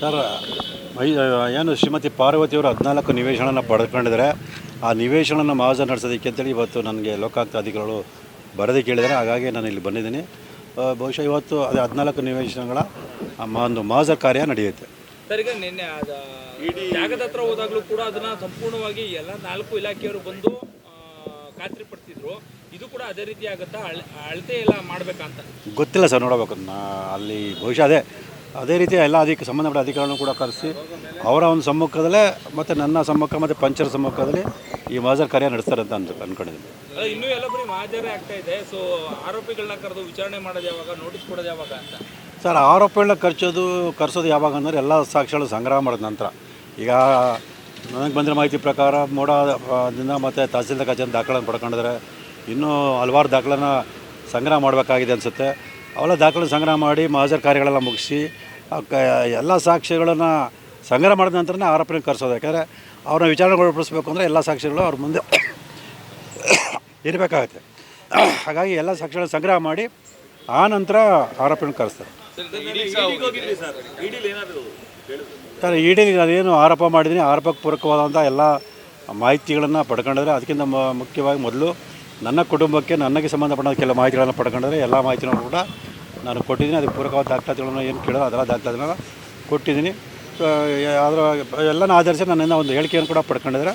Sir? ಏನು ಶ್ರೀಮತಿ ಪಾರ್ವತಿಯವರು ಹದಿನಾಲ್ಕು ನಿವೇಶನ ಪಡ್ಕೊಂಡಿದ್ದಾರೆ. ಆ ನಿವೇಶನನ ಮಹಾಜ ನಡೆಸೋದಕ್ಕೆ ಅಂತೇಳಿ ಇವತ್ತು ನನಗೆ ಲೋಕಾಯುಕ್ತ ಅಧಿಕಾರಿಗಳು ಬರದೇ ಕೇಳಿದ್ದಾರೆ. ಹಾಗಾಗಿ ನಾನು ಇಲ್ಲಿ ಬಂದಿದ್ದೀನಿ. ಬಹುಶಃ ಇವತ್ತು ಅದೇ ಹದಿನಾಲ್ಕು ನಿವೇಶನಗಳ ಆ ಮ- ಒಂದು ಮಹಾಜ ಕಾರ್ಯ ನಡೆಯುತ್ತೆ. ಸರ್ ಈಗ ನಿನ್ನೆ ಅದ ಜಾಗದ ಹತ್ರ ಹೋದಾಗಲೂ ಕೂಡ ಅದನ್ನ ಸಂಪೂರ್ಣವಾಗಿ ಎಲ್ಲ ನಾಲ್ಕು ಇಲಾಖೆಯವರು ಬಂದು ಖಾತ್ರಿ ಪಡ್ತಿದ್ರು ಇದು ಕೂಡ ಅದೇ ರೀತಿ ಆಗುತ್ತಾ? ಅಳ್- ಅಳತೆ ಎಲ್ಲ ಮಾಡಬೇಕಂತ? ಗೊತ್ತಿಲ್ಲ ಸರ್ ನೋಡಬೇಕು. ಅಲ್ಲಿ ಬಹುಶಃ ಅದೇ ಅದೇ ರೀತಿ ಎಲ್ಲ ಅದಕ್ಕೆ ಸಂಬಂಧಪಟ್ಟ ಅಧಿಕಾರಿಗಳನ್ನು ಕೂಡ ಕರೆಸಿ ಅವರ ಒಂದು ಸಮ್ಮುಖದಲ್ಲೇ ಮತ್ತು ನನ್ನ ಸಮ್ಮುಖ ಮತ್ತು ಪಂಚರ ಸಮ್ಮುಖದಲ್ಲಿ ಈ ಮಾಜರ್ ಕಾರ್ಯ ನಡೆಸ್ತಾರೆ ಅಂತ ಅಂದ್ ಅಂದ್ಕೊಂಡಿದ್ದೀನಿ ಅಲ್ಲ, ಇನ್ನೂ ಎಲ್ಲ ಬರೀ ಮಹಾಜರೇ ಆಗ್ತಾ ಇದೆ. ಸೊ ಆರೋಪಿಗಳನ್ನ ಕರೆದು ವಿಚಾರಣೆ ಮಾಡೋದು ಯಾವಾಗ ನೋಟಿಸ್ ಕೊಡೋದು ಯಾವಾಗ ಅಂತ? ಸರ್ ಆರೋಪಿಗಳನ್ನ ಖರ್ಚೋದು ಕರೆಸೋದು ಯಾವಾಗ ಅಂದರೆ ಎಲ್ಲ ಸಾಕ್ಷ್ಯಗಳು ಸಂಗ್ರಹ ಮಾಡಿದ ನಂತರ. ಈಗ ನನಗೆ ಬಂದಿರೋ ಮಾಹಿತಿ ಪ್ರಕಾರ ಮೋಡದಿಂದ ಮತ್ತು ತಹಸೀಲ್ದಾರ್ ಕಚೇರಿ ದಾಖಲೆಯನ್ನು ಪಡ್ಕೊಂಡಿದ್ದಾರೆ. ಇನ್ನೂ ಹಲವಾರು ದಾಖಲೆನ ಸಂಗ್ರಹ ಮಾಡಬೇಕಾಗಿದೆ ಅನಿಸುತ್ತೆ. ಅವೆಲ್ಲ ದಾಖಲೆ ಸಂಗ್ರಹ ಮಾಡಿ ಮಹಾಜರ್ ಕಾರ್ಯಗಳೆಲ್ಲ ಮುಗಿಸಿ ಎಲ್ಲ ಸಾಕ್ಷ್ಯಗಳನ್ನು ಸಂಗ್ರಹ ಮಾಡಿದ ನಂತರನೇ ಆರೋಪಿನ ಕರೆಸೋದು. ಯಾಕಂದರೆ ಅವ್ರನ್ನ ವಿಚಾರಣೆಗೊಳಪಡಿಸ್ಬೇಕು ಅಂದರೆ ಎಲ್ಲ ಸಾಕ್ಷಿಗಳು ಅವ್ರ ಮುಂದೆ ಇರಬೇಕಾಗತ್ತೆ. ಹಾಗಾಗಿ ಎಲ್ಲ ಸಾಕ್ಷಿಗಳನ್ನ ಸಂಗ್ರಹ ಮಾಡಿ ಆ ನಂತರ ಆರೋಪಿನ ಕರೆಸ್ತಾರೆ. ಸರ್ ಇಡೀ ನಾನೇನು ಆರೋಪ ಮಾಡಿದ್ದೀನಿ, ಆರೋಪಕ್ಕೆ ಪೂರಕವಾದಂಥ ಎಲ್ಲ ಮಾಹಿತಿಗಳನ್ನು ಪಡ್ಕೊಂಡಿದ್ರೆ ಅದಕ್ಕಿಂತ ಮುಖ್ಯವಾಗಿ ಮೊದಲು ನನ್ನ ಕುಟುಂಬಕ್ಕೆ ನನಗೆ ಸಂಬಂಧಪಟ್ಟ ಕೆಲವು ಮಾಹಿತಿಗಳನ್ನು ಪಡ್ಕೊಂಡಿದ್ರೆ ಎಲ್ಲ ಮಾಹಿತಿನೂ ಕೂಡ ನಾನು ಕೊಟ್ಟಿದ್ದೀನಿ. ಅದಕ್ಕೆ ಪೂರಕವಾದ ದಾಖಲಾತಿಗಳನ್ನು ಏನು ಕೇಳೋ ಅದೆಲ್ಲ ದಾಖಲಾತಿಗಳನ್ನ ಕೊಟ್ಟಿದ್ದೀನಿ. ಅದರ ಎಲ್ಲನ ಆಧರಿಸಿ ನನ್ನಿಂದ ಒಂದು ಹೇಳಿಕೆಯನ್ನು ಕೂಡ ಪಡ್ಕೊಂಡಿದ್ರೆ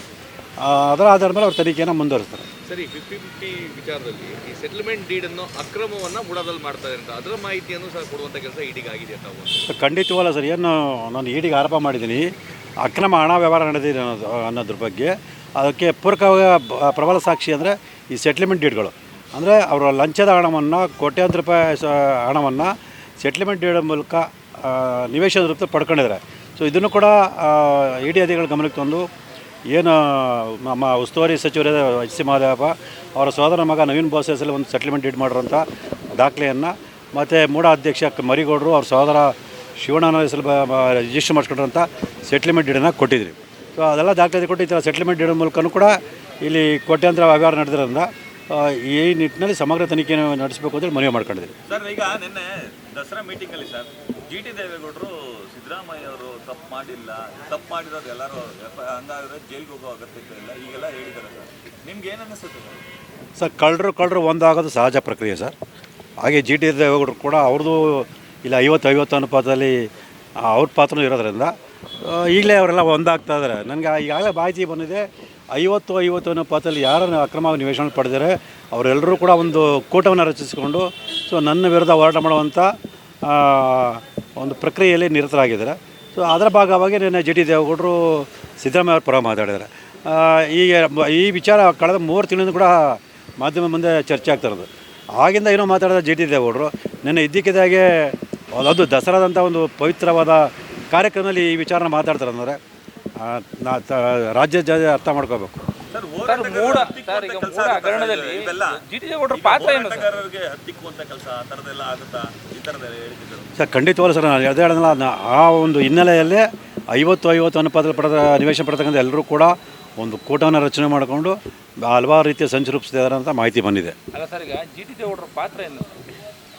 ಅದರ ಆಧಾರದ ಮೇಲೆ ಅವ್ರ ತನಿಖೆಯನ್ನು ಮುಂದುವರಿಸ್ತಾರೆ. ಸರಿ ಫಿಫ್ಟಿ ಫಿಫ್ಟಿ ವಿಚಾರದಲ್ಲಿ ಈ ಸೆಟಲ್ಮೆಂಟ್ ಡೀಡನ್ನು ಅಕ್ರಮವನ್ನು ಮೂಡದಲ್ಲಿ ಮಾಡ್ತಾರೆ ಅಂತ ಅದರ ಮಾಹಿತಿಯನ್ನು ಸಹ ಕೊಡುವಂಥ ಕೆಲಸ ಈಡಿಗಾಗಿದೆ ಆಗಿದೆ ಅಂತ ಖಂಡಿತವಲ್ಲ ಸರ್ ಏನು ನಾನು ಈಡಿಗೆ ಆರೋಪ ಮಾಡಿದ್ದೀನಿ ಅಕ್ರಮ ಹಣ ವ್ಯವಹಾರ ನಡೆದಿದೆ ಅನ್ನೋದು ಅನ್ನೋದ್ರ ಬಗ್ಗೆ. ಅದಕ್ಕೆ ಪೂರಕವಾಗಿ ಪ್ರಬಲ ಸಾಕ್ಷಿ ಅಂದರೆ ಈ ಸೆಟ್ಲ್ಮೆಂಟ್ ಡೀಡ್ಗಳು ಅಂದರೆ ಅವರ ಲಂಚದ ಹಣವನ್ನು, ಕೋಟ್ಯಾಂತರ ರೂಪಾಯಿ ಹಣವನ್ನು ಸೆಟ್ಲ್ಮೆಂಟ್ ಡೀಡ್ ಮೂಲಕ ನಿವೇಶನ ರೂಪದಲ್ಲಿ ಪಡ್ಕೊಂಡಿದ್ದಾರೆ. ಸೊ ಇದನ್ನು ಕೂಡ ಇ ಡಿ ಅಧಿಕಾರಿಗಳ ಗಮನಕ್ಕೆ ತಂದು, ಏನು, ನಮ್ಮ ಉಸ್ತುವಾರಿ ಸಚಿವರಾದ ಎಚ್ ಸಿ ಮಹದೇವಪ್ಪ ಅವರ ಸೋದರ ಮಗ ನವೀನ್ ಬೋಸ್ ಹೆಸರಲ್ಲಿ ಒಂದು ಸೆಟ್ಲ್ಮೆಂಟ್ ಡೀಡ್ ಮಾಡಿರೋಂಥ ದಾಖಲೆಯನ್ನು, ಮತ್ತು ಮೂಡ ಅಧ್ಯಕ್ಷ ಮರಿಗೌಡರು ಅವ್ರ ಸಹೋದರ ಶಿವಣ್ಣನ ಹೆಸರು ರಿಜಿಸ್ಟರ್ ಮಾಡಿಸ್ಕೊಂಡಿರೋಂಥ ಸೆಟ್ಲ್ಮೆಂಟ್ ಡೀಡನ್ನು ಕೊಟ್ಟಿದ್ರಿ. ಸೊ ಅದೆಲ್ಲ ದಾಖಲೆ ಕೊಟ್ಟು ಈ ಥರ ಸೆಟ್ಲ್ಮೆಂಟ್ ಇಡೋ ಮೂಲಕನೂ ಕೂಡ ಇಲ್ಲಿ ಕೋಟ್ಯಾಂತರ ವ್ಯವಹಾರ ನಡೆದಿರೋದ್ರಿಂದ ಈ ನಿಟ್ಟಿನಲ್ಲಿ ಸಮಗ್ರ ತನಿಖೆಯನ್ನು ನಡೆಸಬೇಕು ಅಂತೇಳಿ ಮನವಿ ಮಾಡ್ಕೊಂಡಿದ್ದೀವಿ ಸರ್ ಈಗ ನಿನ್ನೆ ದಸರಾ ಮೀಟಿಂಗಲ್ಲಿ ಸರ್ ಜಿ ಟಿ ದೇವೇಗೌಡರು ಸಿದ್ದರಾಮಯ್ಯ ಅವರು ತಪ್ಪು ಮಾಡಿಲ್ಲ ತಪ್ಪು ಮಾಡಿರೋದು ಎಲ್ಲರೂ ಹಂಗಾದ್ರೆ ಜೈಲಿಗೆ ಹೋಗೋ ಅಗತ್ಯ ಇಲ್ಲ ಈಗೆಲ್ಲ ಹೇಳಿದ್ದಾರೆ ಸರ್. ನಿಮ್ಗೆ ಏನು ಅನ್ನಿಸುತ್ತೆ ಸರ್? ಕಳ್ಳರು ಕಳ್ಳರು ಒಂದಾಗೋದು ಸಹಜ ಪ್ರಕ್ರಿಯೆ ಸರ್. ಹಾಗೆ ಜಿ ಟಿ ದೇವೇಗೌಡರು ಕೂಡ ಅವ್ರದ್ದು ಇಲ್ಲ ಐವತ್ತು ಐವತ್ತು ಅನುಪಾತದಲ್ಲಿ ಅವ್ರ ಪಾತ್ರನೂ ಇರೋದ್ರಿಂದ ಈಗಲೇ ಅವರೆಲ್ಲ ಒಂದಾಗ್ತಾ ಇದ್ದಾರೆ ನನಗೆ ಈಗಾಗಲೇ ಮಾಹಿತಿ ಬಂದಿದೆ. ಐವತ್ತು ಐವತ್ತು ಅನ್ನೋ ಪಾತ್ರದಲ್ಲಿ ಯಾರನ್ನು ಅಕ್ರಮ ನಿವೇಶನ ಪಡೆದರೆ ಅವರೆಲ್ಲರೂ ಕೂಡ ಒಂದು ಕೂಟವನ್ನು ರಚಿಸಿಕೊಂಡು, ಸೊ ನನ್ನ ವಿರುದ್ಧ ಹೋರಾಟ ಮಾಡುವಂಥ ಒಂದು ಪ್ರಕ್ರಿಯೆಯಲ್ಲಿ ನಿರತರಾಗಿದ್ದಾರೆ. ಸೊ ಅದರ ಭಾಗವಾಗಿ ನಿನ್ನೆ ಜಿ ಟಿ ದೇವೇಗೌಡರು ಸಿದ್ದರಾಮಯ್ಯ ಅವ್ರ ಪರ ಮಾತಾಡಿದ್ದಾರೆ. ಈಗ ಈ ವಿಚಾರ ಕಳೆದ ಮೂರು ತಿಂಗಳಿಂದ ಕೂಡ ಮಾಧ್ಯಮ ಮುಂದೆ ಚರ್ಚೆ ಆಗ್ತಾ ಇರೋದು. ಆಗಿಂದ ಏನೋ ಮಾತಾಡಿದ ಜಿ ಟಿ ದೇವೇಗೌಡರು, ನಿನ್ನೆ ಇದ್ದಕ್ಕಿದ್ದಾಗೆ ಅದು ದಸರಾದಂಥ ಒಂದು ಪವಿತ್ರವಾದ ಕಾರ್ಯಕ್ರಮದಲ್ಲಿ ಈ ವಿಚಾರನ ಮಾತಾಡ್ತಾರೆ ಅಂದರೆ ನಾ ತ- ರಾಜ್ಯ ಜನ ಅರ್ಥ ಮಾಡ್ಕೋಬೇಕು. ಸರ್ ಸರ್ ಮೂಡ. ಸರ್ ಈಗ ಮೂಡ ಹಗರಣದಲ್ಲಿ ಇವೆಲ್ಲ ಜಿ ಟಿ ದೇವೇಗೌಡರ ಪಾತ್ರ ಏನು ಸರ್? ಹೋರಾಟಗಾರರಿಗೆ ಹತ್ತಿಕ್ಕುವಂತ ಕೆಲಸ ಆ ಥರದ್ದೆಲ್ಲ ಆಗುತ್ತಾ? ಈ ಥರದ್ದೆಲ್ಲ ಹೇಳ್ತಿದ್ರು ಸರ್ ಖಂಡಿತವಾಗ್ಲೂ ಸರ್ ನಾನು ಅದೇ ಹೇಳಿದ್ನಲ್ಲ ನಾ- ಆ ಒಂದು ಹಿನ್ನೆಲೆಯಲ್ಲೇ ಐವತ್ತು ಐವತ್ತು ಅನುಪಾತದಲ್ಲಿ ಪಡೆದ ನಿವೇಶನ ಪಡ್ತಕ್ಕಂಥ ಎಲ್ಲರೂ ಕೂಡ ಒಂದು ಕೂಟವನ್ನು ರಚನೆ ಮಾಡಿಕೊಂಡು ಹಲವಾರು ರೀತಿಯ ಸಂಚು ರೂಪಿಸ್ತಿದ್ದಾರೆ ಅಂತ ಮಾಹಿತಿ ಬಂದಿದೆ. ಅಲ್ಲ ಸರ್ ಈಗ ಜಿ ಟಿ ದೇವೇಗೌಡರ ಪಾತ್ರ ಏನು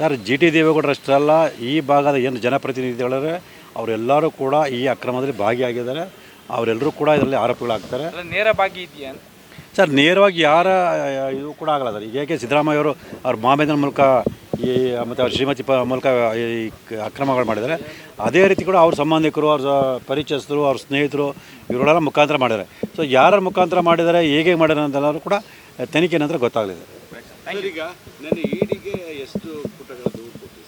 ಸರ್ ಜಿ ಟಿ ದೇವೇಗೌಡರಷ್ಟಲ್ಲ ಈ ಭಾಗದ ಏನು ಜನಪ್ರತಿನಿಧಿಗಳರೆ ಅವರೆಲ್ಲರೂ ಕೂಡ ಈ ಅಕ್ರಮದಲ್ಲಿ ಭಾಗಿಯಾಗಿದ್ದಾರೆ. ಅವರೆಲ್ಲರೂ ಕೂಡ ಇದರಲ್ಲಿ ಆರೋಪಿಗಳಾಗ್ತಾರೆ. ನೇರ ಭಾಗಿ ಇದೆಯಾ? ಸರ್ ನೇರವಾಗಿ ಯಾರ ಇದು ಕೂಡ ಆಗಲ್ಲ ಸರ್. ಈಗ ಏಕೆ ಸಿದ್ದರಾಮಯ್ಯ ಅವರು ಅವ್ರ ಮಾಮೇಂದ್ರ ಮೂಲಕ ಈ ಮತ್ತು ಅವ್ರ ಶ್ರೀಮತಿ ಪ ಮೂಲಕ ಈ ಅಕ್ರಮಗಳು ಮಾಡಿದ್ದಾರೆ. ಅದೇ ರೀತಿ ಕೂಡ ಅವ್ರ ಸಂಬಂಧಿಕರು ಅವ್ರ ಪರಿಚಯಸ್ಥರು ಅವ್ರ ಸ್ನೇಹಿತರು ಇವರೆಲ್ಲ ಮುಖಾಂತರ ಮಾಡಿದ್ದಾರೆ. ಸೊ ಯಾರ ಮುಖಾಂತರ ಮಾಡಿದ್ದಾರೆ ಹೇಗೆ ಮಾಡಿದ್ದಾರೆ ಅಂತೆಲ್ಲರೂ ಕೂಡ ತನಿಖೆ ನಂತರ ಗೊತ್ತಾಗಲಿದೆ. ಸರ್ ಈಗ ಈಡಿಗೆ ಎಷ್ಟು ಪುಟಗಳ ದೂರು ಕೊಟ್ಟಿದೆ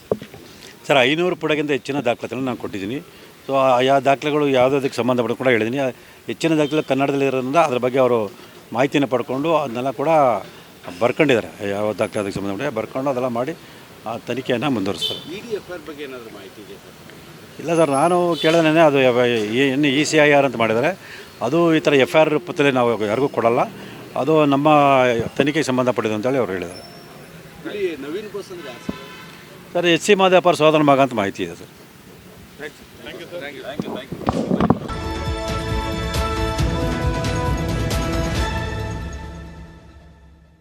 ಸರ್? ಐನೂರು ಪುಟಗಿಂತ ಹೆಚ್ಚಿನ ದಾಖಲೆಗಳನ್ನು ನಾನು ಕೊಟ್ಟಿದ್ದೀನಿ. ಸೊ ಆ ದಾಖಲೆಗಳು ಯಾವುದಕ್ಕೆ ಸಂಬಂಧಪಟ್ಟು ಕೂಡ ಹೇಳಿದ್ದೀನಿ. ಹೆಚ್ಚಿನ ದಾಖಲೆ ಕನ್ನಡದಲ್ಲಿ ಇರೋದ್ರಿಂದ ಅದ್ರ ಬಗ್ಗೆ ಅವರು ಮಾಹಿತಿಯನ್ನು ಪಡ್ಕೊಂಡು ಅದನ್ನೆಲ್ಲ ಕೂಡ ಬರ್ಕೊಂಡಿದ್ದಾರೆ. ಯಾವ ದಾಖಲೆ ಅದಕ್ಕೆ ಸಂಬಂಧಪಟ್ಟ ಬರ್ಕೊಂಡು ಅದೆಲ್ಲ ಮಾಡಿ ಆ ತನಿಖೆಯನ್ನು ಮುಂದುವರಿಸ್ತಾರೆ. ಬಗ್ಗೆ ಏನಾದರೂ ಮಾಹಿತಿ ಇದೆ ಸರ್? ಇಲ್ಲ ಸರ್ ನಾನು ಕೇಳಿದ್ರೆ ಅದು ಏನು ಇ ಸಿ ಐ ಆರ್ ಅಂತ ಮಾಡಿದ್ದಾರೆ. ಅದು ಈ ಥರ ಎಫ್ ಐ ಆರ್ ರೂಪದಲ್ಲಿ ನಾವು ಯಾರಿಗೂ ಕೊಡಲ್ಲ. ಅದು ನಮ್ಮ ತನಿಖೆಗೆ ಸಂಬಂಧಪಟ್ಟಿದೆ ಅಂತೇಳಿ ಅವರು ಹೇಳಿದ್ದಾರೆ. ಇಲ್ಲಿ Naveen Bose sir? H C ಮಾದೇಪರ್ ಸೋದನ ಸೋದರ ಮಗ ಅಂತ ಮಾಹಿತಿ ಇದೆ sir. Thank you thank you